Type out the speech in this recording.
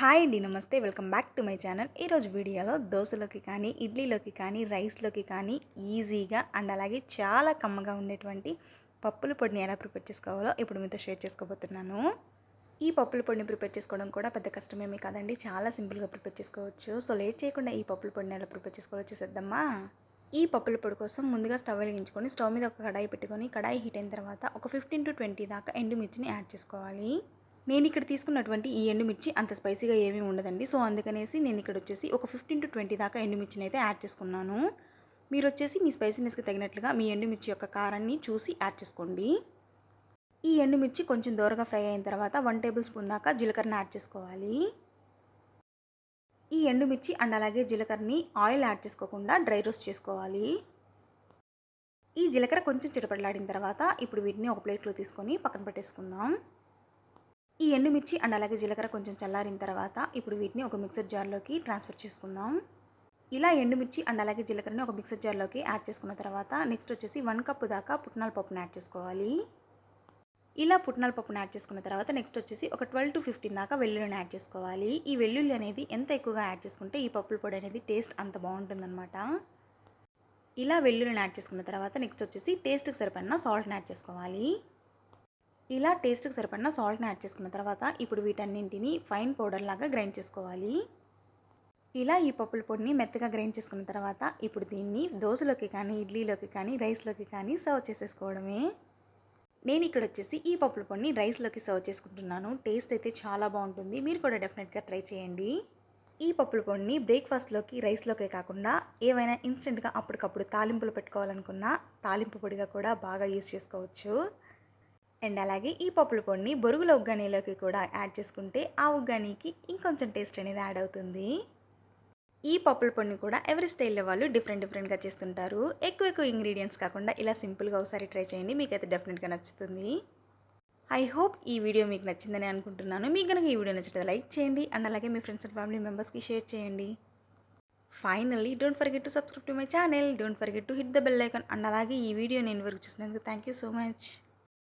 Hi అండి నమస్తే. Welcome back to my channel. ఈరోజు వీడియోలో దోశలోకి కానీ ఇడ్లీలోకి కానీ రైస్లోకి కానీ ఈజీగా అండ్ అలాగే చాలా కమ్మగా ఉండేటువంటి పప్పుల పొడిని ఎలా ప్రిపేర్ చేసుకోవాలో ఇప్పుడు మీతో షేర్ చేసుకోబోతున్నాను. ఈ పప్పుల పొడిని ప్రిపేర్ చేసుకోవడం కూడా పెద్ద కష్టమేమీ కాదండి. చాలా సింపుల్గా ప్రిపేర్ చేసుకోవచ్చు. సో లేట్ చేయకుండా ఈ పప్పుల పొడిని ఎలా ప్రిపేర్ చేసుకోవాలో చూసేద్దామా? ఈ పప్పుల పొడి కోసం ముందుగా స్టవ్ వెలిగించుకొని స్టవ్ మీద ఒక కడాయి పెట్టుకొని కడాయి హీట్ అయిన తర్వాత ఒక ఫిఫ్టీన్ టు ట్వంటీ దాకా ఎండుమిర్చిని యాడ్ చేసుకోవాలి. నేను ఇక్కడ తీసుకున్నటువంటి ఈ ఎండుమిర్చి అంత స్పైసీగా ఏమీ ఉండదండి. సో అందుకనేసి నేను ఇక్కడ వచ్చేసి ఒక ఫిఫ్టీన్ టు ట్వంటీ దాకా ఎండుమిర్చిని అయితే యాడ్ చేసుకున్నాను. మీరు వచ్చేసి మీ స్పైసీనెస్కి తగినట్లుగా మీ ఎండుమిర్చి యొక్క కారాన్ని చూసి యాడ్ చేసుకోండి. ఈ ఎండుమిర్చి కొంచెం దూరగా ఫ్రై అయిన తర్వాత వన్ టేబుల్ స్పూన్ దాకా జీలకర్రని యాడ్ చేసుకోవాలి. ఈ ఎండుమిర్చి అండ్ అలాగే జీలకర్రని ఆయిల్ యాడ్ చేసుకోకుండా డ్రై రోస్ట్ చేసుకోవాలి. ఈ జీలకర్ర కొంచెం చిటపడలాడిన తర్వాత ఇప్పుడు వీటిని ఒక ప్లేట్లో తీసుకొని పక్కన పెట్టేసుకుందాం. ఈ ఎండుమిర్చి అండ్ అలాగే జీలకర్ర కొంచెం చల్లారిన తర్వాత ఇప్పుడు వీటిని ఒక మిక్సర్ జార్లోకి ట్రాన్స్ఫర్ చేసుకుందాం. ఇలా ఎండుమిర్చి అండ్ అలాగే జీలకర్రని ఒక మిక్సర్ జార్లోకి యాడ్ చేసుకున్న తర్వాత నెక్స్ట్ వచ్చేసి వన్ కప్పు దాకా పుట్నాల పప్పును యాడ్ చేసుకోవాలి. ఇలా పుట్నాల పప్పును యాడ్ చేసుకున్న తర్వాత నెక్స్ట్ వచ్చేసి ఒక ట్వెల్వ్ టు ఫిఫ్టీన్ దాకా వెల్లుల్లిని యాడ్ చేసుకోవాలి. ఈ వెల్లుల్లి అనేది ఎంత ఎక్కువగా యాడ్ చేసుకుంటే ఈ పప్పుల పొడి అనేది టేస్ట్ అంత బాగుంటుందన్నమాట. ఇలా వెల్లుల్లిని యాడ్ చేసుకున్న తర్వాత నెక్స్ట్ వచ్చేసి టేస్ట్కి సరిపడిన సాల్ట్ని యాడ్ చేసుకోవాలి. ఇలా టేస్ట్కి సరిపడిన సాల్ట్ని యాడ్ చేసుకున్న తర్వాత ఇప్పుడు వీటన్నింటిని ఫైన్ పౌడర్ లాగా గ్రైండ్ చేసుకోవాలి. ఇలా ఈ పప్పుల పొడిని మెత్తగా గ్రైండ్ చేసుకున్న తర్వాత ఇప్పుడు దీన్ని దోశలోకి కానీ ఇడ్లీలోకి కానీ రైస్లోకి కానీ సర్వ్ చేసేసుకోవడమే. నేను ఇక్కడ వచ్చేసి ఈ పప్పుల పొడిని రైస్లోకి సర్వ్ చేసుకుంటున్నాను. టేస్ట్ అయితే చాలా బాగుంటుంది. మీరు కూడా డెఫినెట్గా ట్రై చేయండి. ఈ పప్పుల పొడిని బ్రేక్ఫాస్ట్లోకి రైస్లోకే కాకుండా ఏవైనా ఇన్స్టెంట్గా అప్పటికప్పుడు తాలింపులు పెట్టుకోవాలనుకున్నా తాలింపు పొడిగా కూడా బాగా యూస్ చేసుకోవచ్చు. అండ్ అలాగే ఈ పప్పుల పొడిని బొరుగుల ఉగ్గానీలోకి కూడా యాడ్ చేసుకుంటే ఆ ఉగ్గానీకి ఇంకొంచెం టేస్ట్ అనేది యాడ్ అవుతుంది. ఈ పప్పుల పొడిని కూడా ఎవరి స్టైల్లో వాళ్ళు డిఫరెంట్ డిఫరెంట్గా చేస్తుంటారు? ఎక్కువ ఎక్కువ ఇంగ్రీడియంట్స్ కాకుండా ఇలా సింపుల్గా ఒకసారి ట్రై చేయండి. మీకైతే డెఫినెట్గా నచ్చుతుంది. ఐ హోప్ ఈ వీడియో మీకు నచ్చిందని అనుకుంటున్నాను. మీకు కనుక ఈ వీడియో నచ్చితే లైక్ చేయండి. అండ్ అలాగే మీ ఫ్రెండ్స్ అండ్ ఫ్యామిలీ మెంబర్స్కి షేర్ చేయండి. Finally don't forget to subscribe to my channel. Don't forget to hit the bell icon. And అలాగే ఈ వీడియో నేను వరకు చూసినందుకు థ్యాంక్ యూ సో మచ్.